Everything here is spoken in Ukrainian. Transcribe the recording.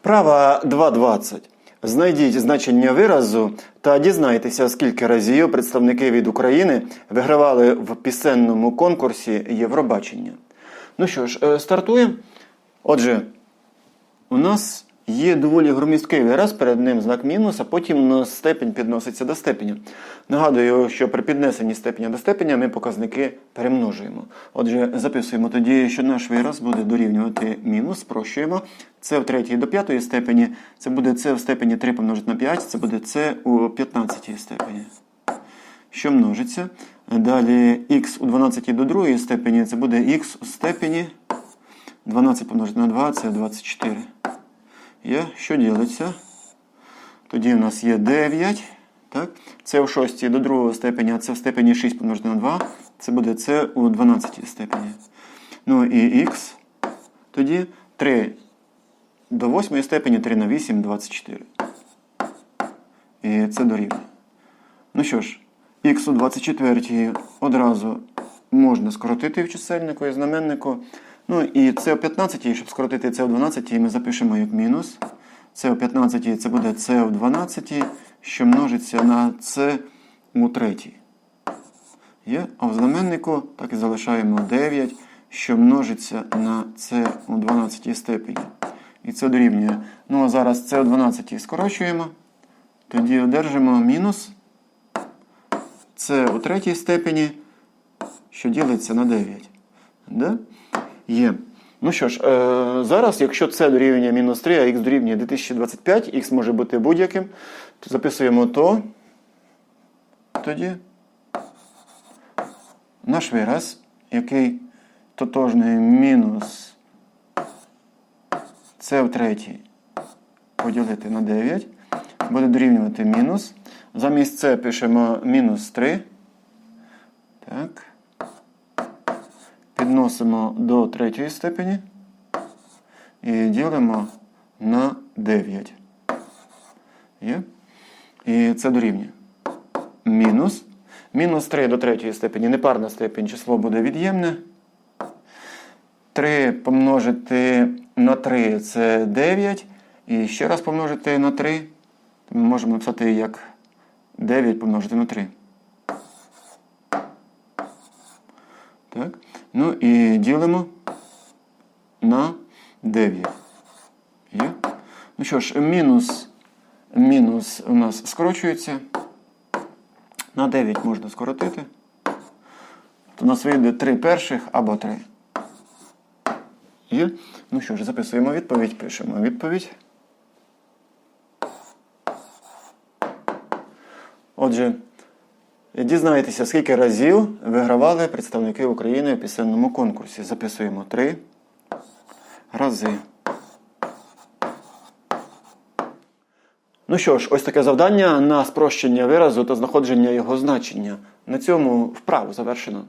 Вправа 2.20. Знайдіть значення виразу та дізнайтеся, скільки разів представники від України вигравали в пісенному конкурсі Євробачення. Ну що ж, е, стартуємо. Отже, у нас є доволі громісткий вираз, перед ним знак мінус, а потім на степень підноситься до степеня. Нагадую, що при піднесенні степеня до степеня ми показники перемножуємо. Отже, записуємо тоді, що наш вираз буде дорівнювати мінус, спрощуємо. Це в третій до п'ятої степені, це буде це в степені 3 помножити на 5, це буде це у 15 степені. Що множиться? Далі х у 12 до другої степені, це буде х у степені 12 помножити на 2 це 24. Є, що ділиться? Тоді у нас є 9. Так? Це в 6 до другого степені, а це в степені 6 помножити на 2. Це буде це у 12 степені. Ну і х. Тоді 3 до 8 степені 3 на 8 24. І це дорівнює. Ну що ж, х у 24 одразу можна скоротити в чисельнику і знаменнику. Ну і це у 15, щоб скоротити це у 12, ми запишемо як мінус. Це у 15 це буде це у 12, що множиться на це у 3. Є? А в знаменнику так і залишаємо 9, що множиться на це у 12 степені. І це дорівнює. Ну а зараз це у 12 скорочуємо. Тоді одержимо мінус. Це у третій степені, що ділиться на 9. Да? Є. Ну що ж, е, зараз, якщо це дорівнює мінус 3, а х дорівнює 2025, х може бути будь-яким, то записуємо то. Тоді наш вираз, який тотожний мінус це в третій поділити на 9, буде дорівнювати мінус. Замість це пишемо мінус 3. Так. Підносимо до третьої степені і ділимо на 9. Є? І це дорівнює. Мінус. Мінус 3 до третьої степені непарна степень, число буде від'ємне. 3 помножити на 3 це 9. І ще раз помножити на 3. Ми можемо написати як 9 помножити на 3. Так. Ну і ділимо на 9. Є? Ну що ж, мінус, мінус у нас скорочується. На 9 можна скоротити. То у нас вийде 3 перших або 3. Є? Ну що ж, записуємо відповідь, пишемо відповідь. Отже, дізнайтеся, скільки разів вигравали представники України у пісенному конкурсі. Записуємо три рази. Ну що ж, ось таке завдання на спрощення виразу та знаходження його значення. На цьому вправу завершено.